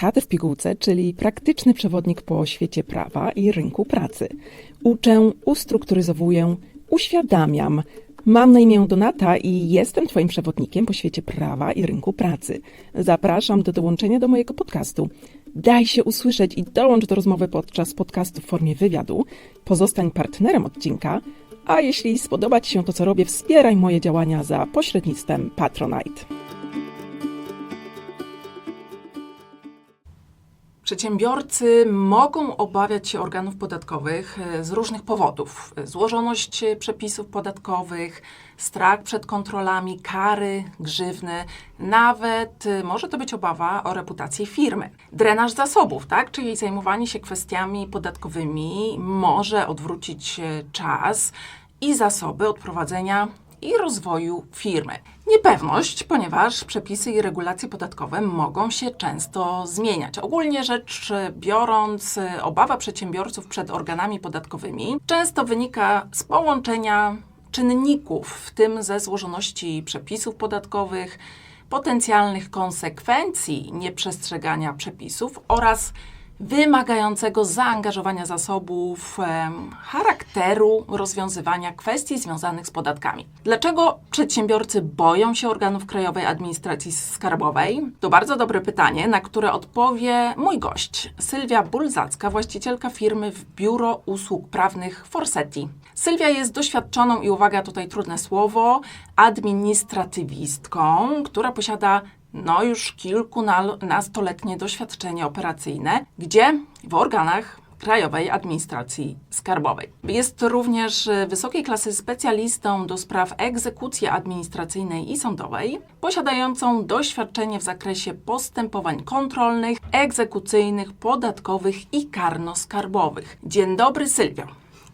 Kadr w pigułce, czyli praktyczny przewodnik po świecie prawa i rynku pracy. Uczę, ustrukturyzowuję, uświadamiam. Mam na imię Donata i jestem Twoim przewodnikiem po świecie prawa i rynku pracy. Zapraszam do dołączenia do mojego podcastu. Daj się usłyszeć i dołącz do rozmowy podczas podcastu w formie wywiadu. Pozostań partnerem odcinka, a jeśli spodoba Ci się to, co robię, wspieraj moje działania za pośrednictwem Patronite. Przedsiębiorcy mogą obawiać się organów podatkowych e, z różnych powodów. Złożoność przepisów podatkowych, strach przed kontrolami, kary, grzywny, nawet e, może to być obawa o reputację firmy. Drenaż zasobów, tak? czyli zajmowanie się kwestiami podatkowymi może odwrócić e, czas i zasoby od prowadzenia i rozwoju firmy. Niepewność, ponieważ przepisy i regulacje podatkowe mogą się często zmieniać. Ogólnie rzecz biorąc, obawa przedsiębiorców przed organami podatkowymi często wynika z połączenia czynników, w tym ze złożoności przepisów podatkowych, potencjalnych konsekwencji nieprzestrzegania przepisów oraz wymagającego zaangażowania zasobów, charakteru rozwiązywania kwestii związanych z podatkami. Dlaczego przedsiębiorcy boją się organów Krajowej Administracji Skarbowej? To bardzo dobre pytanie, na które odpowie mój gość, Sylwia Bulzacka, właścicielka firmy w Biuro Usług Prawnych Forsetti. Sylwia jest doświadczoną i uwaga, tutaj trudne słowo, administratywistką, która posiada no już kilkunastoletnie doświadczenie operacyjne, gdzie w organach Krajowej Administracji Skarbowej. Jest również e, wysokiej klasy specjalistą do spraw egzekucji administracyjnej i sądowej, posiadającą doświadczenie w zakresie postępowań kontrolnych, egzekucyjnych, podatkowych i karno-skarbowych. Dzień dobry, Sylwio.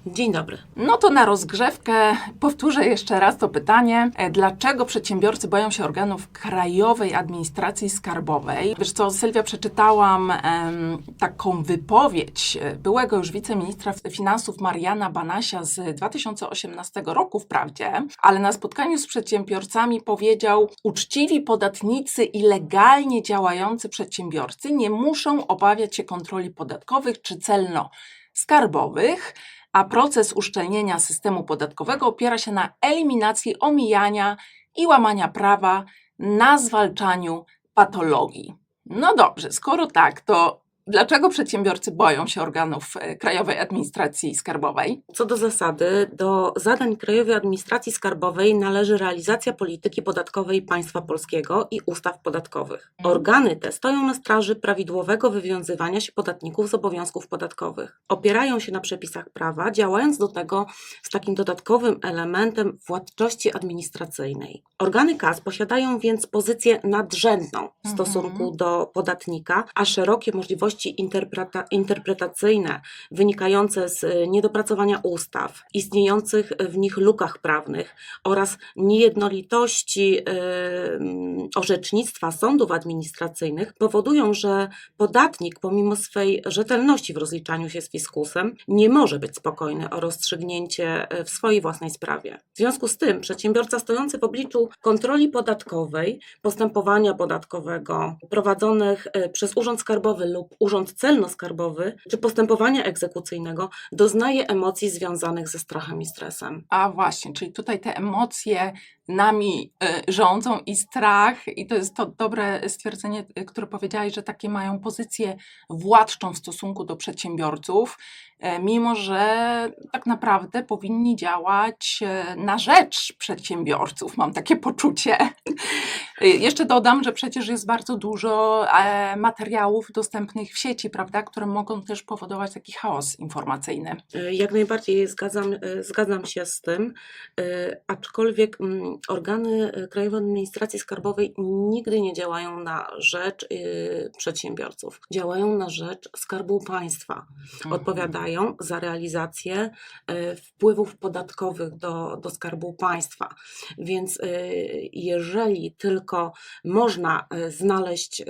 Dzień dobry. No to na rozgrzewkę powtórzę jeszcze raz to pytanie. E, Dlaczego przedsiębiorcy boją się organów Krajowej Administracji Skarbowej? Wiesz co, Sylwia, przeczytałam em, taką wypowiedź e, byłego już wiceministra finansów Mariana Banasia z 2018 roku wprawdzie, ale na spotkaniu z przedsiębiorcami powiedział, uczciwi podatnicy i legalnie działający przedsiębiorcy nie muszą obawiać się kontroli podatkowych czy celno-skarbowych, a proces uszczelnienia systemu podatkowego opiera się na eliminacji omijania i łamania prawa, na zwalczaniu patologii. No dobrze, skoro tak, to dlaczego przedsiębiorcy boją się organów e, Krajowej Administracji Skarbowej? Co do zasady, do zadań Krajowej Administracji Skarbowej należy realizacja polityki podatkowej państwa polskiego i ustaw podatkowych. Mhm. Organy te stoją na straży prawidłowego wywiązywania się podatników z obowiązków podatkowych. Opierają się na przepisach prawa, działając do tego z takim dodatkowym elementem władczości administracyjnej. Organy KAS posiadają więc pozycję nadrzędną w Mhm. stosunku do podatnika, a szerokie możliwości interpreta- interpretacyjne wynikające z e, niedopracowania ustaw, istniejących w nich lukach prawnych oraz niejednolitości e, mm, orzecznictwa sądów administracyjnych powodują, że podatnik, pomimo swej rzetelności w rozliczaniu się z fiskusem, nie może być spokojny o rozstrzygnięcie e, w swojej własnej sprawie. W związku z tym przedsiębiorca stojący w obliczu kontroli podatkowej, postępowania podatkowego prowadzonych przez Urząd Skarbowy lub Urząd Celno-Skarbowy czy postępowania egzekucyjnego doznaje emocji związanych ze strachem i stresem. A właśnie, czyli tutaj te emocje nami y, rządzą i strach, i to jest to dobre stwierdzenie, y, które powiedziałeś, że takie mają pozycję władczą w stosunku do przedsiębiorców, e, mimo że tak naprawdę powinni działać e, na rzecz przedsiębiorców, mam takie poczucie. Jeszcze dodam, że przecież jest bardzo dużo e, materiałów dostępnych w sieci, prawda, które mogą też powodować taki chaos informacyjny. E, Jak najbardziej zgadzam, e, zgadzam się z tym, e, aczkolwiek mm, organy e, Krajowej Administracji Skarbowej nigdy nie działają na rzecz e, przedsiębiorców. Działają na rzecz Skarbu Państwa. Odpowiadają za realizację e, wpływów podatkowych do, do Skarbu Państwa. Więc e, jeżeli tylko można znaleźć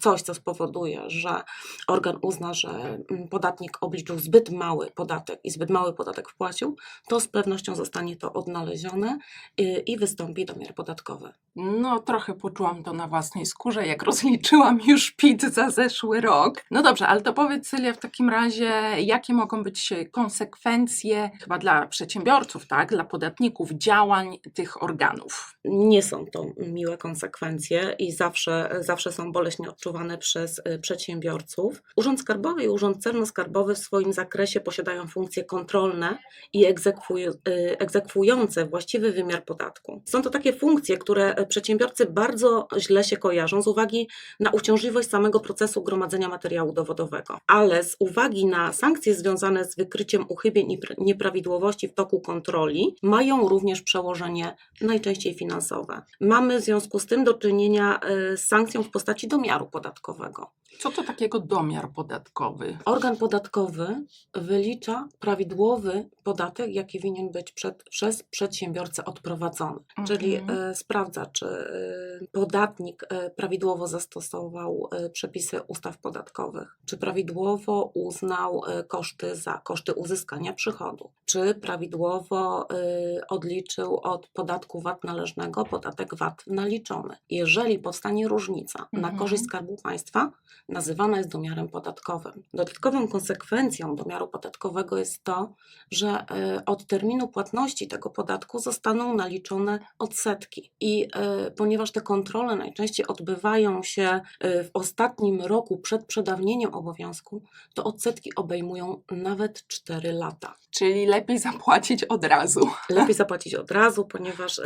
coś, co spowoduje, że organ uzna, że mm, podatnik obliczył zbyt mały podatek i zbyt mały podatek wpłacił, to z pewnością zostanie to odnalezione y, i wystąpi domiar podatkowy. No, trochę poczułam to na własnej skórze, jak rozliczyłam już PIT za zeszły rok. No dobrze, ale to powiedz, Sylia, w takim razie, jakie mogą być konsekwencje chyba dla przedsiębiorców, tak, dla podatników działań tych organów? Nie są to miłe konsekwencje i zawsze, zawsze są boleśnie odczuwane przez y, przedsiębiorców. Urząd Skarbowy i Urząd Celno-Skarbowy w swoim zakresie posiadają funkcje kontrolne i y, egzekwujące właściwy wymiar podatku. Są to takie funkcje, które y, przedsiębiorcy bardzo źle się kojarzą z uwagi na uciążliwość samego procesu gromadzenia materiału dowodowego, ale z uwagi na sankcje związane z wykryciem uchybień i pr- nieprawidłowości w toku kontroli, mają również przełożenie najczęściej finansowe. Mamy w związku z tym do czynienia y, z sankcją w postaci domiaru podatkowego. Co to takiego domiar podatkowy? Organ podatkowy wylicza prawidłowy podatek, jaki winien być przed, przez przedsiębiorcę odprowadzony. Czyli Mhm. e, sprawdza, czy e, podatnik e, prawidłowo zastosował e, przepisy ustaw podatkowych, czy prawidłowo uznał e, koszty za koszty uzyskania przychodu, czy prawidłowo e, odliczył od podatku VAT należnego podatek VAT naliczony. Jeżeli powstanie różnica na Mhm. korzyść Skarbu Państwa, nazywana jest domiarem podatkowym. Dodatkową konsekwencją domiaru podatkowego jest to, że e, od terminu płatności tego podatku zostaną naliczone odsetki. I e, ponieważ te kontrole najczęściej odbywają się e, w ostatnim roku przed przedawnieniem obowiązku, to odsetki obejmują nawet 4 lata. Czyli lepiej zapłacić od razu. Lepiej zapłacić od razu, ponieważ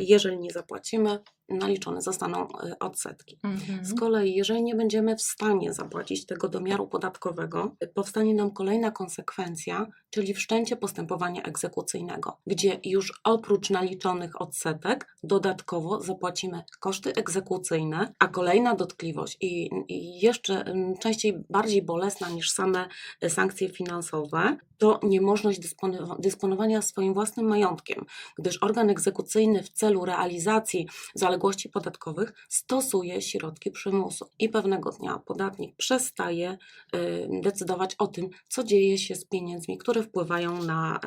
jeżeli nie zapłacimy, naliczone zostaną e, odsetki. Z kolei, jeżeli nie będziemy w stanie zapłacić tego domiaru podatkowego, powstanie nam kolejna konsekwencja, czyli wszczęcie postępowania egzekucyjnego, gdzie już oprócz naliczonych odsetek dodatkowo zapłacimy koszty egzekucyjne, a kolejna dotkliwość i, i jeszcze częściej bardziej bolesna niż same e, sankcje finansowe, to niemożność dysponowa- dysponowania swoim własnym majątkiem, gdyż organ egzekucyjny w celu realizacji zaległości podatkowych stosuje środki przymusu i pewnego dnia podatnik przestaje y, decydować o tym, co dzieje się z pieniędzmi, które wpływają na,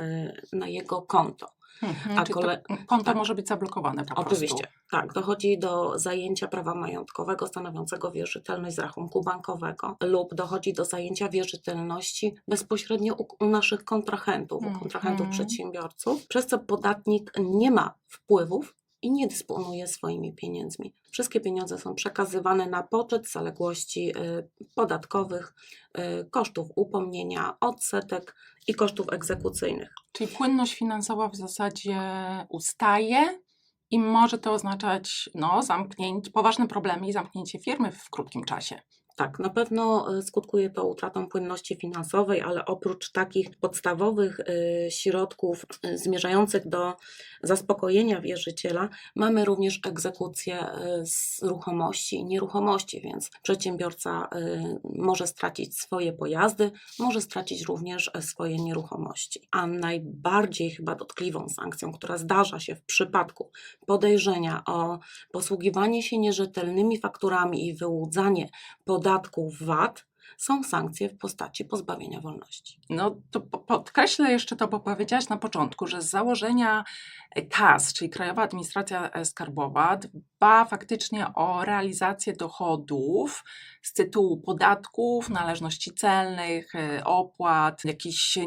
y, na jego konto. Mhm. A kole- to konto tak. może być zablokowane po Oczywiście, prostu? tak. Dochodzi do zajęcia prawa majątkowego stanowiącego wierzytelność z rachunku bankowego lub dochodzi do zajęcia wierzytelności bezpośrednio u, u naszych kontrahentów, u kontrahentów Mhm. przedsiębiorców, przez co podatnik nie ma wpływów i nie dysponuje swoimi pieniędzmi. Wszystkie pieniądze są przekazywane na poczet zaległości y, podatkowych, y, kosztów upomnienia, odsetek i kosztów egzekucyjnych. Czyli płynność finansowa w zasadzie ustaje i może to oznaczać no, zamknięcie, poważne problemy i zamknięcie firmy w krótkim czasie. Tak, na pewno y, skutkuje to utratą płynności finansowej, ale oprócz takich podstawowych y, środków y, zmierzających do zaspokojenia wierzyciela, mamy również egzekucję z ruchomości i nieruchomości, więc przedsiębiorca może stracić swoje pojazdy, może stracić również e, swoje nieruchomości. A najbardziej chyba dotkliwą sankcją, która zdarza się w przypadku podejrzenia o posługiwanie się nierzetelnymi fakturami i wyłudzanie podatków VAT są sankcje w postaci pozbawienia wolności. No to po- podkreślę jeszcze to, bo powiedziałaś na początku, że z założenia KAS, czyli Krajowa Administracja Skarbowa, dba faktycznie o realizację dochodów z tytułu podatków, należności celnych, e, opłat, jakichś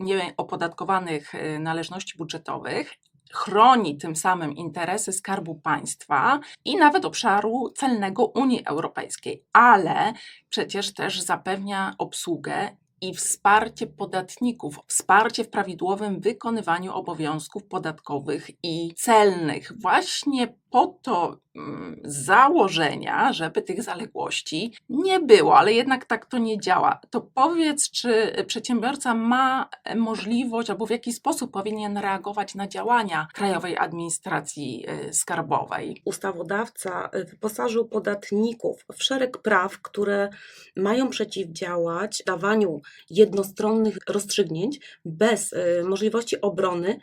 nieopodatkowanych e, należności budżetowych. Chroni tym samym interesy Skarbu Państwa i nawet obszaru celnego Unii Europejskiej, ale przecież też zapewnia obsługę i wsparcie podatników, wsparcie w prawidłowym wykonywaniu obowiązków podatkowych i celnych. Właśnie po to mm, założenia, żeby tych zaległości nie było, ale jednak tak to nie działa. To powiedz, czy przedsiębiorca ma możliwość albo w jaki sposób powinien reagować na działania Krajowej Administracji y, Skarbowej? Ustawodawca y, wyposażył podatników w szereg praw, które mają przeciwdziałać dawaniu jednostronnych rozstrzygnięć bez możliwości obrony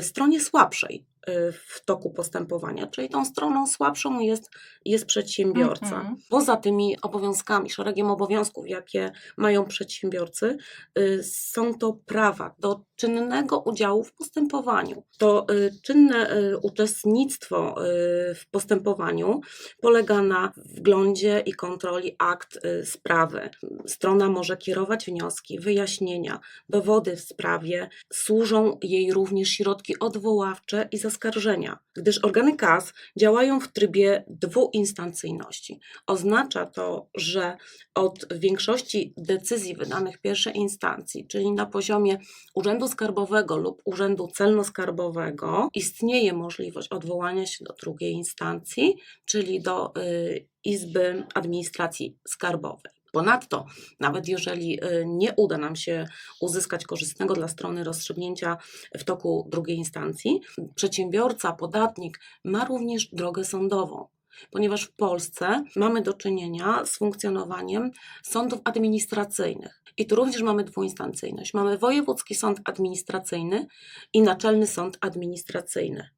stronie słabszej w toku postępowania, czyli tą stroną słabszą jest, jest przedsiębiorca. Mhm. Poza tymi obowiązkami, szeregiem obowiązków, jakie mają przedsiębiorcy, y, są to prawa do czynnego udziału w postępowaniu. To y, czynne y, uczestnictwo y, w postępowaniu polega na wglądzie i kontroli akt sprawy. Strona może kierować wnioski, wyjaśnienia, dowody w sprawie, służą jej również środki odwoławcze i zaskarżenia, gdyż organy KAS działają w trybie dwuinstancyjności. Oznacza to, że od większości decyzji wydanych pierwszej instancji, czyli na poziomie Urzędu Skarbowego lub Urzędu Celno-Skarbowego, istnieje możliwość odwołania się do drugiej instancji, czyli do y, Izby Administracji Skarbowej. Ponadto, nawet jeżeli y, nie uda nam się uzyskać korzystnego dla strony rozstrzygnięcia w toku drugiej instancji, przedsiębiorca, podatnik ma również drogę sądową. Ponieważ w Polsce mamy do czynienia z funkcjonowaniem sądów administracyjnych. I tu również mamy dwuinstancyjność. Mamy Wojewódzki Sąd Administracyjny i Naczelny Sąd Administracyjny.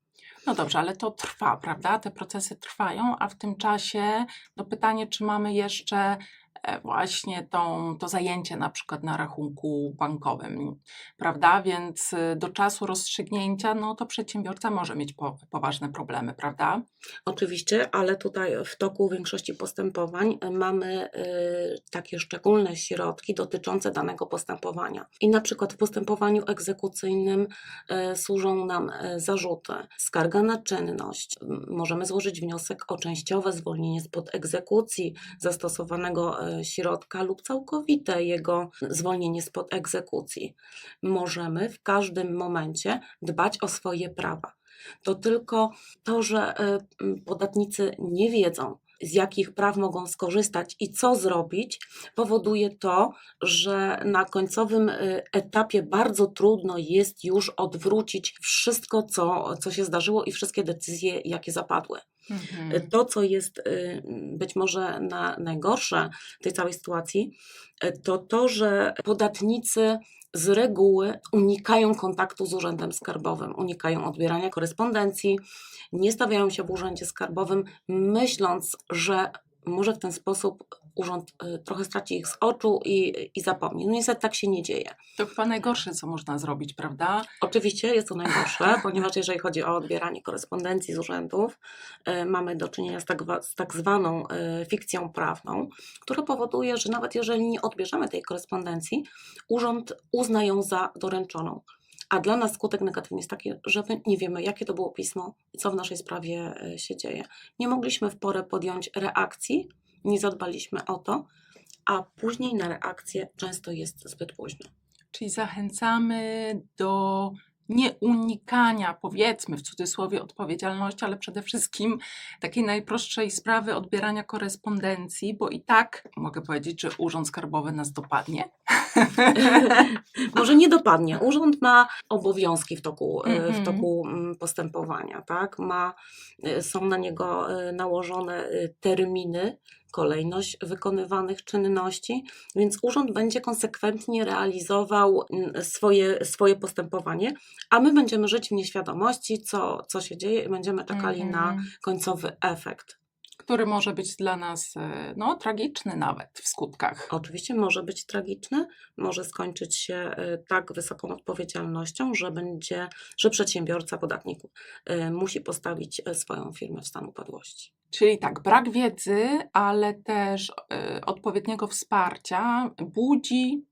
No dobrze, ale to trwa, prawda? Te procesy trwają, a w tym czasie no pytanie, czy mamy jeszcze właśnie tą, to zajęcie na przykład na rachunku bankowym, prawda? Więc y, do czasu rozstrzygnięcia, no to przedsiębiorca może mieć po, poważne problemy, prawda? Oczywiście, ale tutaj w toku większości postępowań y, mamy y, takie szczególne środki dotyczące danego postępowania. I na przykład w postępowaniu egzekucyjnym y, służą nam y, zarzuty, skarga na czynność, możemy złożyć wniosek o częściowe zwolnienie spod egzekucji zastosowanego y, środka lub całkowite jego zwolnienie spod egzekucji. Możemy w każdym momencie dbać o swoje prawa. To tylko to, że m, podatnicy nie wiedzą, z jakich praw mogą skorzystać i co zrobić, powoduje to, że na końcowym y, etapie bardzo trudno jest już odwrócić wszystko, co, co się zdarzyło i wszystkie decyzje, jakie zapadły. Mhm. To, co jest y, być może na, najgorsze w tej całej sytuacji, y, to to, że podatnicy z reguły unikają kontaktu z urzędem skarbowym, unikają odbierania korespondencji, nie stawiają się w urzędzie skarbowym, myśląc, że może w ten sposób urząd y, trochę straci ich z oczu i, i zapomni. No niestety tak się nie dzieje. To chyba najgorsze, co można zrobić, prawda? Oczywiście jest to najgorsze, ponieważ jeżeli chodzi o odbieranie korespondencji z urzędów, y, mamy do czynienia z tak, z tak zwaną y, fikcją prawną, która powoduje, że nawet jeżeli nie odbierzemy tej korespondencji, urząd uzna ją za doręczoną. A dla nas skutek negatywny jest taki, że nie wiemy, jakie to było pismo i co w naszej sprawie y, się dzieje. Nie mogliśmy w porę podjąć reakcji, nie zadbaliśmy o to, a później na reakcję często jest zbyt późno. Czyli zachęcamy do nieunikania, powiedzmy w cudzysłowie, odpowiedzialności, ale przede wszystkim takiej najprostszej sprawy odbierania korespondencji, bo i tak mogę powiedzieć, że Urząd Skarbowy nas dopadnie. Może nie dopadnie. Urząd ma obowiązki w toku, e, w Mhm. toku mm, postępowania, tak? Ma, e, są na niego e, nałożone terminy, kolejność wykonywanych czynności, więc urząd będzie konsekwentnie realizował mm, swoje, swoje postępowanie, a my będziemy żyć w nieświadomości, co, co się dzieje i będziemy czekali na Mhm. końcowy efekt. Który może być dla nas e, no, tragiczny nawet w skutkach. Oczywiście może być tragiczny, może skończyć się e, tak wysoką odpowiedzialnością, że będzie, że przedsiębiorca, podatnik e, musi postawić swoją firmę w stan upadłości. Czyli tak, brak wiedzy, ale też odpowiedniego wsparcia budzi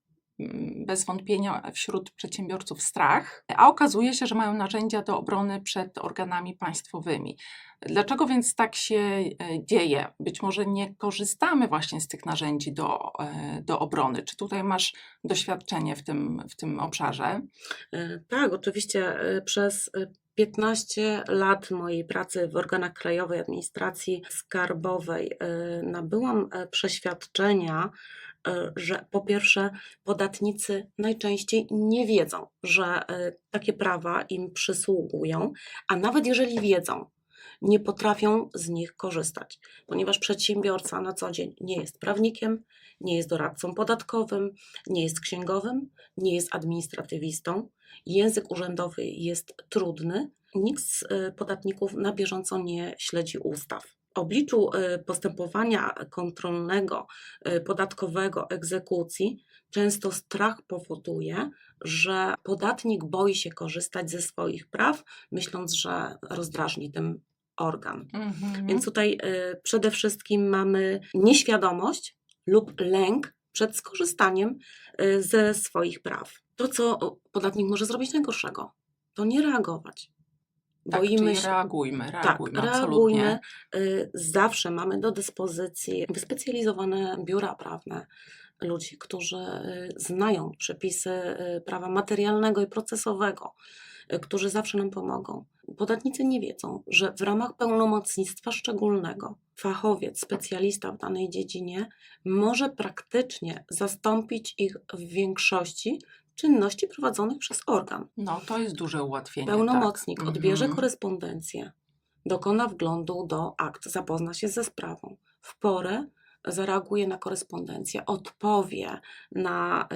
bez wątpienia wśród przedsiębiorców strach, a okazuje się, że mają narzędzia do obrony przed organami państwowymi. Dlaczego więc tak się e, dzieje? Być może nie korzystamy właśnie z tych narzędzi do, e, do obrony. Czy tutaj masz doświadczenie w tym, w tym obszarze? E, Tak, oczywiście przez e, 15 lat mojej pracy w organach Krajowej Administracji Skarbowej nabyłam przeświadczenia, że po pierwsze podatnicy najczęściej nie wiedzą, że e, takie prawa im przysługują, a nawet jeżeli wiedzą, nie potrafią z nich korzystać, ponieważ przedsiębiorca na co dzień nie jest prawnikiem, nie jest doradcą podatkowym, nie jest księgowym, nie jest administratywistą. Język urzędowy jest trudny. Nikt z y, podatników na bieżąco nie śledzi ustaw. Obliczu y, postępowania kontrolnego, y, podatkowego, egzekucji, często strach powoduje, że podatnik boi się korzystać ze swoich praw, myśląc, że rozdrażni tym organ. Mhm. Więc tutaj y, przede wszystkim mamy nieświadomość lub lęk przed skorzystaniem ze swoich praw. To, co podatnik może zrobić najgorszego, to nie reagować. Tak, Boimy czyli się. reagujmy, reagujmy, tak, absolutnie. reagujmy. Y, Zawsze mamy do dyspozycji wyspecjalizowane biura prawne, ludzi, którzy y, znają przepisy y, prawa materialnego i procesowego, którzy zawsze nam pomogą. Podatnicy nie wiedzą, że w ramach pełnomocnictwa szczególnego fachowiec, specjalista w danej dziedzinie może praktycznie zastąpić ich w większości czynności prowadzonych przez organ. No, to jest duże ułatwienie. Pełnomocnik tak. odbierze Mhm. korespondencję, dokona wglądu do akt, zapozna się ze sprawą. W porę zareaguje na korespondencję, odpowie na,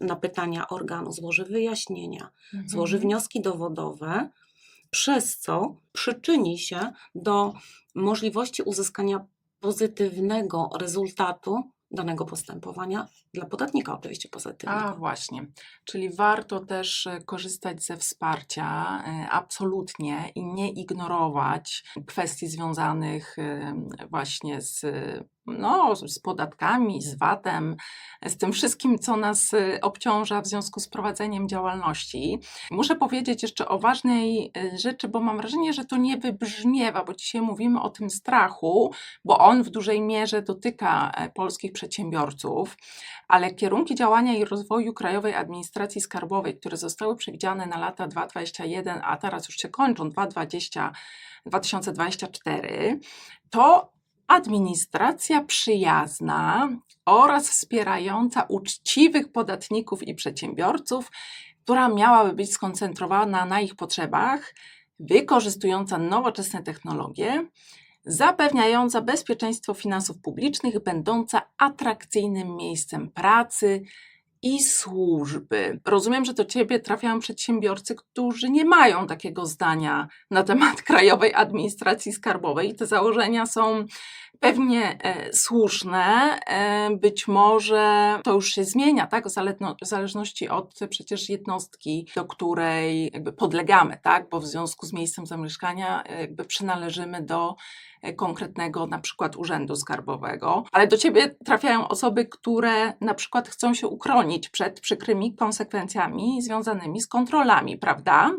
na pytania organu, złoży wyjaśnienia, złoży Mhm. wnioski dowodowe, przez co przyczyni się do możliwości uzyskania pozytywnego rezultatu danego postępowania, dla podatnika oczywiście pozytywnego. A właśnie, czyli warto też e, korzystać ze wsparcia e, absolutnie i nie ignorować kwestii związanych właśnie z, no, z podatkami, z VAT-em, z tym wszystkim, co nas e, obciąża w związku z prowadzeniem działalności. Muszę powiedzieć jeszcze o ważnej e, rzeczy, bo mam wrażenie, że to nie wybrzmiewa, bo dzisiaj mówimy o tym strachu, bo on w dużej mierze dotyka e, polskich przedsiębiorców, ale kierunki działania i rozwoju Krajowej Administracji Skarbowej, które zostały przewidziane na lata 2021, a teraz już się kończą 2020, 2024, to administracja przyjazna oraz wspierająca uczciwych podatników i przedsiębiorców, która miałaby być skoncentrowana na ich potrzebach, wykorzystująca nowoczesne technologie, zapewniająca bezpieczeństwo finansów publicznych, będąca atrakcyjnym miejscem pracy i służby. Rozumiem, że do Ciebie trafiają przedsiębiorcy, którzy nie mają takiego zdania na temat Krajowej Administracji Skarbowej. Te założenia są pewnie e, słuszne. E, być może to już się zmienia, tak? W zależności od przecież jednostki, do której jakby podlegamy, tak? Bo w związku z miejscem zamieszkania e, jakby przynależymy do e, konkretnego na przykład urzędu skarbowego, ale do ciebie trafiają osoby, które na przykład chcą się uchronić przed przykrymi konsekwencjami związanymi z kontrolami, prawda?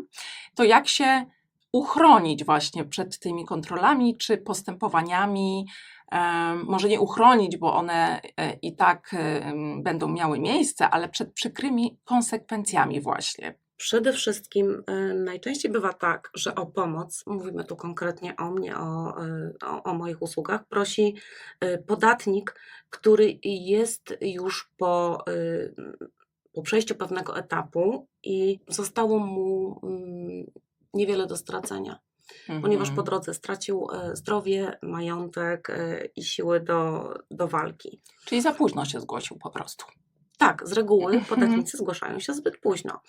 To jak się uchronić właśnie przed tymi kontrolami czy postępowaniami? Może nie uchronić, bo one e, i tak będą miały miejsce, ale przed przykrymi konsekwencjami właśnie. Przede wszystkim y, najczęściej bywa tak, że o pomoc, mówimy tu konkretnie o mnie, o, y, o, o moich usługach, prosi podatnik, który jest już po, po przejściu pewnego etapu i zostało mu mm, niewiele do stracenia, ponieważ po Mhm. drodze stracił y, zdrowie, majątek y, i siły do, do walki. Czyli za późno się zgłosił po prostu. Tak, z reguły podatnicy zgłaszają się zbyt późno.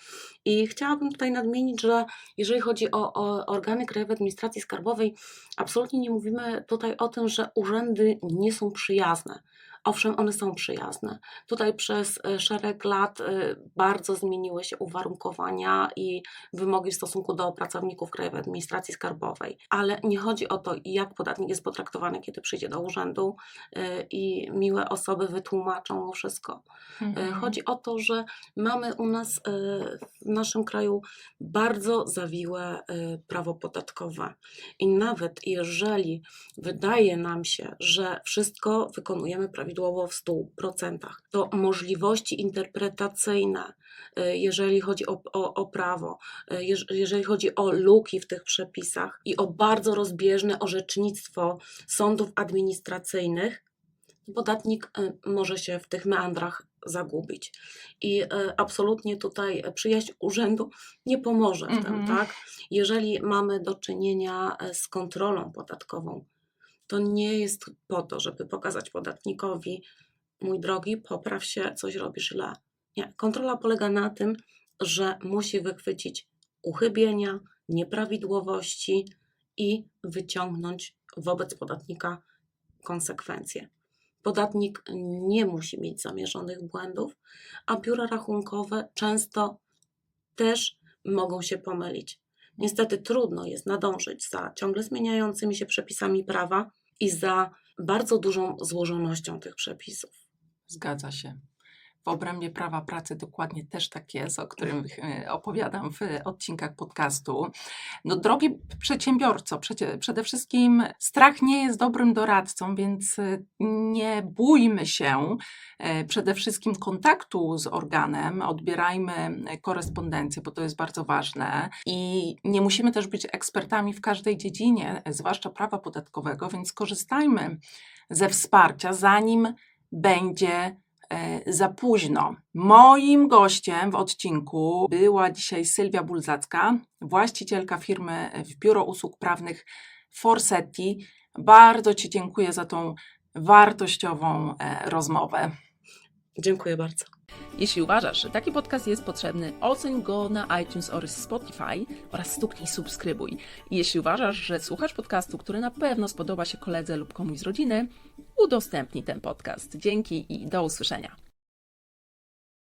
I chciałabym tutaj nadmienić, że jeżeli chodzi o, o organy Krajowej Administracji Skarbowej, absolutnie nie mówimy tutaj o tym, że urzędy nie są przyjazne. Owszem, one są przyjazne. Tutaj przez e, szereg lat e, bardzo zmieniły się uwarunkowania i wymogi w stosunku do pracowników Krajowej Administracji Skarbowej. Ale nie chodzi o to, jak podatnik jest potraktowany, kiedy przyjdzie do urzędu e, i miłe osoby wytłumaczą mu wszystko. Mhm. Chodzi o to, że mamy u nas w naszym kraju bardzo zawiłe prawo podatkowe. I nawet jeżeli wydaje nam się, że wszystko wykonujemy prawidłowo w 100%, to możliwości interpretacyjne, e, jeżeli chodzi o, o, o prawo, jeż- jeżeli chodzi o luki w tych przepisach i o bardzo rozbieżne orzecznictwo sądów administracyjnych, podatnik e, może się w tych meandrach zagubić. I absolutnie tutaj przyjaźń urzędu nie pomoże w tym, Mhm. tak? Jeżeli mamy do czynienia z kontrolą podatkową, to nie jest po to, żeby pokazać podatnikowi, mój drogi, popraw się, coś robisz źle. Nie. Kontrola polega na tym, że musi wychwycić uchybienia, nieprawidłowości i wyciągnąć wobec podatnika konsekwencje. Podatnik nie musi mieć zamierzonych błędów, a biura rachunkowe często też mogą się pomylić. Niestety trudno jest nadążyć za ciągle zmieniającymi się przepisami prawa i za bardzo dużą złożonością tych przepisów. Zgadza się. W obrębie prawa pracy dokładnie też tak jest, o którym e, opowiadam w odcinkach podcastu. No, drogi przedsiębiorco, przede wszystkim strach nie jest dobrym doradcą, więc e, nie bójmy się e, przede wszystkim kontaktu z organem, odbierajmy korespondencję, bo to jest bardzo ważne i nie musimy też być ekspertami w każdej dziedzinie, zwłaszcza prawa podatkowego, więc korzystajmy ze wsparcia, zanim będzie za późno. Moim gościem w odcinku była dzisiaj Sylwia Bulzacka, właścicielka firmy w Biuro Usług Prawnych Forsetti. Bardzo Ci dziękuję za tą wartościową e, rozmowę. Dziękuję bardzo. Jeśli uważasz, że taki podcast jest potrzebny, oceń go na iTunes oraz Spotify oraz stuknij subskrybuj. Jeśli uważasz, że słuchasz podcastu, który na pewno spodoba się koledze lub komuś z rodziny, udostępnij ten podcast. Dzięki i do usłyszenia.